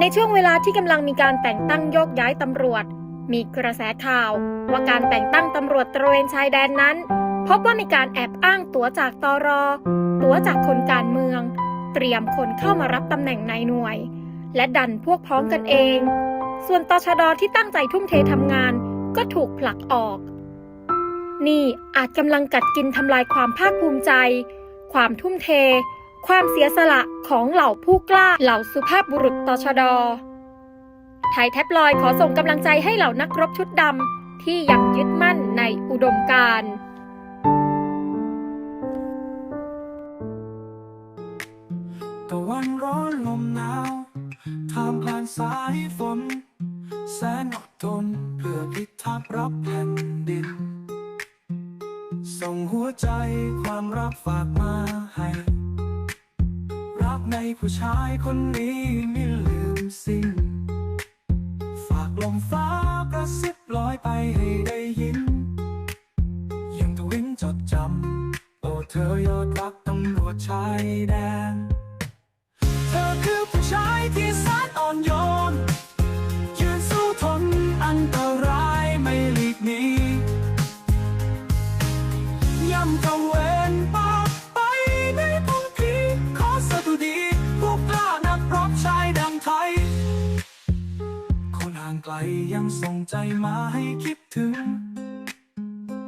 ในช่วงเวลาที่กำลังมีการแต่งตั้งโยกย้ายตำรวจ มีกระแสข่าว ว่าการแต่งตั้งตำรวจตระเวนชายแดนนั้น พบว่ามีการแอบอ้างตั๋วจากตอรอตั๋วจากคนการเมือง เตรียมคนเข้ามารับตำแหน่งในหน่วย และดันพวกพ้องกันเอง ส่วนตชดที่ตั้งใจทุ่มเททำงาน ก็ถูกผลักออก นี่อาจกำลังกัดกินทำลายความภาคภูมิใจ ความทุ่มเท ความเสียสละของเหล่าผู้กล้าเหล่าสุภาพบุรุษตชดไทยแท็บลอยขอส่งกำลังใจให้เหล่านักรบชุดดำที่ยังยึดมั่นในอุดมการณ์ตะวันร้อนลมหนาวท่ามกลางสายฝน แสนอดทนเพื่อพิทักษ์รับแผ่นดิน ส่งหัวใจความรักฝากมา ในผู้ชายคนนี้ไม่ลืมสิ้น ฝากลมฟ้ากระซิบลอยไปให้ได้ยิน ยังทวินจดจำ โอ้เธอยอดรักตำรวจชายแดน เธอคือผู้ชายที่แสนอ่อนโยน ยืนสู้ทนอันตรายไม่หลีกหนีย่ำตะเวนปากไป ไกลยังส่งใจมาให้คิดถึง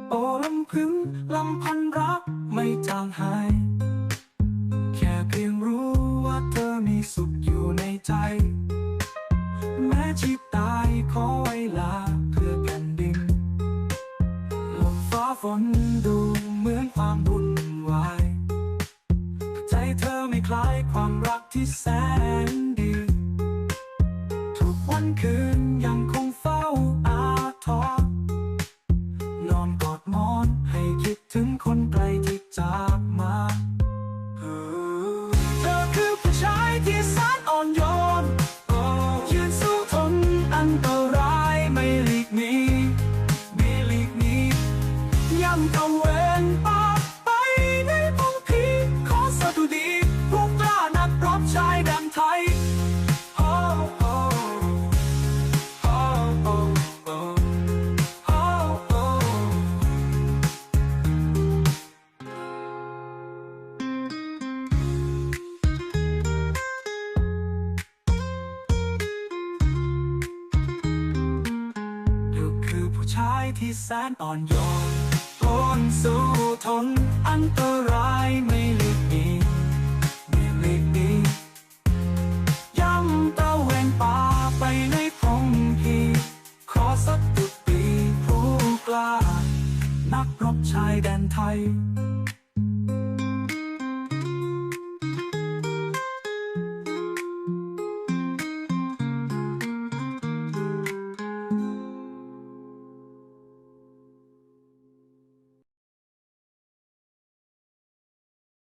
โอ้ลำพึงลำพันรักไม่จางหาย แค่เพียงรู้ว่าเธอมีสุขอยู่ในใจ แม้ชีพตายขอเวลาเพื่อแผ่นดินลมฟ้าฝนดูเหมือนความวุ่นวาย ใจเธอไม่คล้ายความรักที่แสน ถึงคนไกลที่จากมาเธอคือผู้ชายที่แสนอ่อนโยนยืนสู้ทนอันตรายไม่หลีกหนีไม่หลีกหนีย่ำตะเวนปากไปในพงพีขอสดุดีพวกกล้านักรบชายแดนไทย ที่แสนอ่อนโยนทนสู้ทนอันตรายไม่หลีกหนีไม่หลีกหนีย่ำตะเวนป่าไปในพงพีขอสักตุปีผู้กล้า นักรบชายแดนไทย